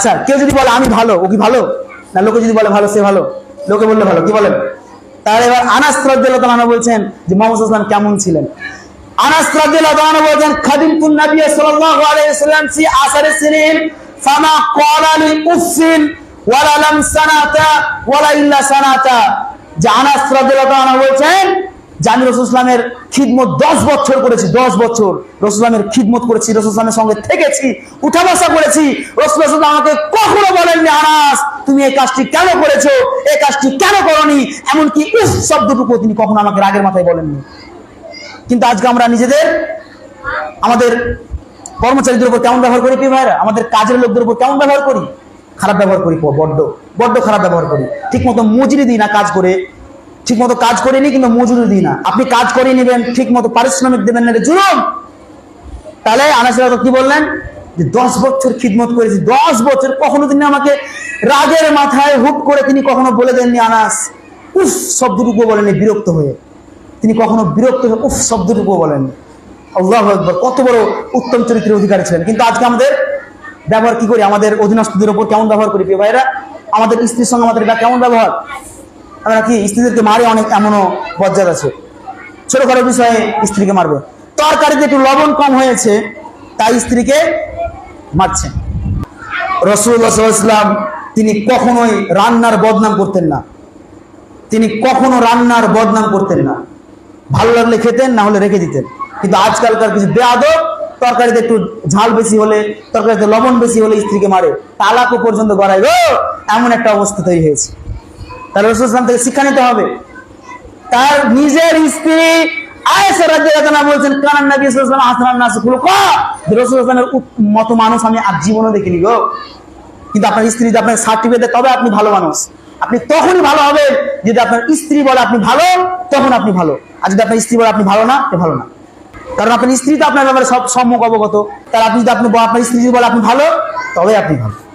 আচ্ছা কেউ যদি বলে আমি ভালো, ও কি ভালো? না, লোকে যদি বলে ভালো, সে ভালো। লোকে বললে ভালো, কি বলেন? তাহলে এবার আনাস রাদিয়াল্লাহু বলছেন যে মোহাম্মদ সাল্লাল্লাহু কেমন ছিলেন? আনাস রাদিয়াল্লাহু বলছেন খাদিমতুন নবী সাল্লাল্লাহু আলাইহি ওয়াসাল্লাম ফি আসারি সিনিন, ফামা ক্বালা লি উফিন ওয়ালা লাম সানাতা, ওয়ালা ইল্লা সানাতা। যে আনাস রাদিয়াল্লাহু বলছেন যে আমি ইসলামের খিদমত দশ বছর করেছি, দশ বছর। রসুল ইসলামের খিদমত করেছি, রসুল ইসলামের সঙ্গে থেকেছি উঠা বসা করেছি। রসুল আমাকে কখনো বলেননি, আনাস, তুমি এই কাজটি কেন করেছ? এই কাজটি কেন করনি? এমনকি উফ শব্দটুকু তিনি কখনো আমাকে রাগের মাথায় বলেননি। কিন্তু আজকে আমরা নিজেদের, আমাদের কর্মচারীদের উপর কেমন ব্যবহার করি, প্রিয় ভাইরা আমাদের কাজের লোকদের উপর কেমন ব্যবহার করি? খারাপ ব্যবহার করি, বড্ড বড্ড খারাপ ব্যবহার করি। ঠিক মতো মজুরি দিই না কাজ করে ঠিক মতো কাজ করিনি, কিন্তু মজুরি দিই না। আপনি কাজ করে নেবেন ঠিক মতো পারিশ্রমিক দেবেন না জুলুম। তাহলে আনাসিরা কি বললেন? যে দশ বছর খিদমত করেছি, দশ বছর কখনো তিনি আমাকে রাগের মাথায় হুট করে তিনি কখনো বলে দেননি আনাস। উফ শব্দটুকু বলেননি, বিরক্ত হয়ে। তিনি কখনো বিরক্ত হয়ে, উফ শব্দটুকু বলেননি। আল্লাহ আকবর, কত বড় উত্তম চরিত্রের অধিকারী ছিলেন। কিন্তু আজকে আমাদের ব্যবহার কি করি? আমাদের অধীনস্থদের উপর কেমন ব্যবহার করি, প্রিয় ভাইরা আমাদের স্ত্রীর সঙ্গে আমাদের কেমন ব্যবহার? আমরা কি স্ত্রীদেরকে মারে? অনেক এমনও পর্যায়ে আছে। ছোটখাটো বিষয়ে স্ত্রীকে মারবে। তরকারিতে একটু লবণ কম হয়েছে, তাই স্ত্রীকে মারছেন। রসুল্লাহাম তিনি কখনোই রান্নার বদনাম করতেন না। তিনি কখনো রান্নার বদনাম করতেন না। ভালো লাগলে খেতেন, না হলে রেখে দিতেন। কিন্তু আজকালকার কিছু বেয়াদব তরকারিতে একটু ঝাল বেশি হলে, তরকারিতে লবণ বেশি হলে স্ত্রীকে মারে। তালাকও পর্যন্ত গড়াই গো এমন একটা অবস্থা তৈরি হয়েছে। তাহলে রসুল ইসলাম থেকে শিক্ষা নিতে হবে। তার নিজের স্ত্রী মতো মানুষ আমি দেখিনি গো। কিন্তু আপনার স্ত্রী আপনার সার্টিফিকেট তবে আপনি ভালো মানুষ। আপনি তখনই ভালো হবেন যদি আপনার স্ত্রী বলে আপনি ভালো, তখন আপনি ভালো। আর যদি আপনার স্ত্রী বলে আপনি ভালো না ভালো না। কারণ আপনার স্ত্রী তো আপনার ব্যাপারে সব সম্মুখ অবগত। তার আপনি যদি আপনি আপনার স্ত্রী বলে আপনি ভালো, তবে আপনি ভালো।